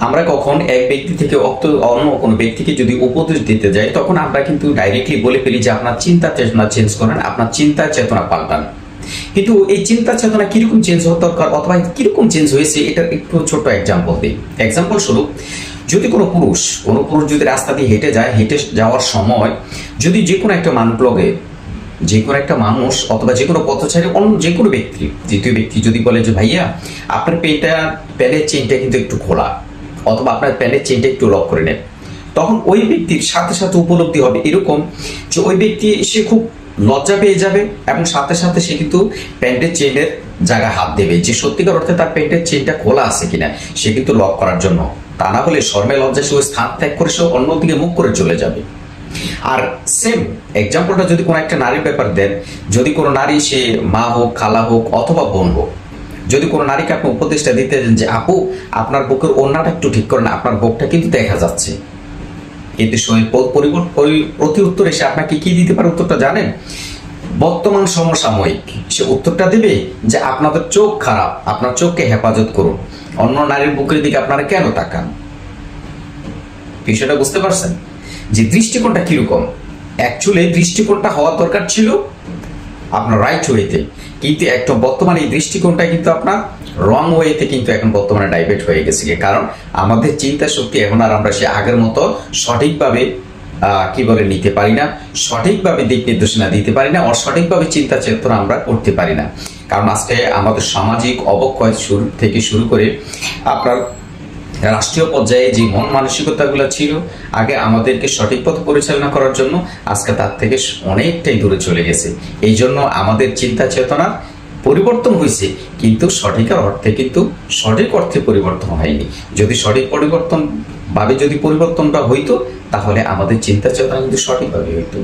আমরা কখন এক ব্যক্তি থেকে অত- অন্য কোনো ব্যক্তিকে যদি উপদেশ দিতে যাই, তখন আমরা কিন্তু ডাইরেক্টলি বলে ফেলি যে আপনার চিন্তা চেতনা চেঞ্জ করেন, আপনার চিন্তা চেতনা পাল্টান। কিন্তু এই চিন্তা চেতনা কীরকম চেঞ্জ হওয়া দরকার অথবা কীরকম চেঞ্জ হয়েছে, এটার একটু ছোট এক্সাম্পল দিই। এক্সাম্পল স্বরূপ, যদি কোনো পুরুষ কোনো পুরুষ যদি রাস্তা দিয়ে হেঁটে যায়, হেঁটে যাওয়ার সময় যদি যে কোনো একটা মানুষ লগে যে কোনো একটা মানুষ অথবা যে কোনো পথচারী, অন্য যে কোনো ব্যক্তি, দ্বিতীয় ব্যক্তি যদি বলে যে, ভাইয়া, আপনার পেটা প্যানের চেনটা কিন্তু একটু খোলা। অথবা আপনার প্যানের চেনটা একটু লক করে নেন। তখন ওই ব্যক্তির সাথে সাথে উপলব্ধি হবে এরকম যে ওই ব্যক্তি সে খুব লজ্জা পেয়ে যাবে এবং সাথে সাথে সে কিন্তু প্যান্টের চেনের জায়গায় হাত দেবে। যে সত্যিকার অর্থে তার প্যান্টের চেনটা খোলা আছে কিনা, সে কিন্তু লক করার জন্য। তা না হলে শর্মে লজ্জা সে ওই স্থান ত্যাগ করে সে অন্যদিকে মুখ করে চলে যাবে। আর সেম এক্সাম্পলটা যদি কোনো একটা নারীর ব্যাপার দেন, যদি কোনো নারী সে মা হোক, খালা হোক অথবা বোন হোক যদি কোনো নারীকে আপনি উপদেশটা দিতে দেন যে, আপু, আপনার বুকের ওড়নাটা একটু ঠিক করেন, আপনার বুকটা কিন্তু দেখা যাচ্ছে। কিন্তু সময় প্রতি উত্তর এসে আপনাকে কি দিতে পারে উত্তরটা জানেন? বর্তমান সমসাময়িক, সে উত্তরটা দেবে যে, আপনাদের চোখ খারাপ, আপনার চোখকে হেফাজত করুন। অন্য নারীর বুকের দিকে আপনারা কেন তাকান? বিষয়টা বুঝতে পারছেন? যে দৃষ্টিকোণটা কীরকম? অ্যাকচুয়ালি দৃষ্টিকোণটা হওয়া দরকার ছিল আপনার রাইট ওয়েতে কিন্তু একটা বর্তমানে এই দৃষ্টিকোণটা কিন্তু আপনার রং ওয়েতে কিন্তু এখন বর্তমানে ডাইভার্ট হয়ে গেছে কারণ আমাদের চিন্তা শক্তি এখন আর আমরা সে আগের মতো সঠিকভাবে কি বলে, নিতে পারি না, সঠিকভাবে দিক নির্দেশনা দিতে পারি না অসঠিকভাবে চিন্তা চেতনা আমরা করতে পারি না। কারণ আজকে আমাদের সামাজিক অবক্ষয় শুরু থেকে শুরু করে আপনার রাষ্ট্রীয় পর্যায়ে যে মন মানসিকতাগুলো ছিল, আগে আমাদেরকে সঠিক পথ পরিচালনা করার জন্য আজকে তার থেকে অনেকটাই দূরে চলে গেছে। এই জন্য আমাদের চিন্তা চেতনা পরিবর্তন হয়েছে, কিন্তু সঠিকার অর্থে কিন্তু সঠিক অর্থে পরিবর্তন হয়নি। যদি সঠিক পরিবর্তন ভাবে যদি পরিবর্তনটা হইতো, তাহলে আমাদের চিন্তা চেতনা কিন্তু সঠিকভাবে হইতো।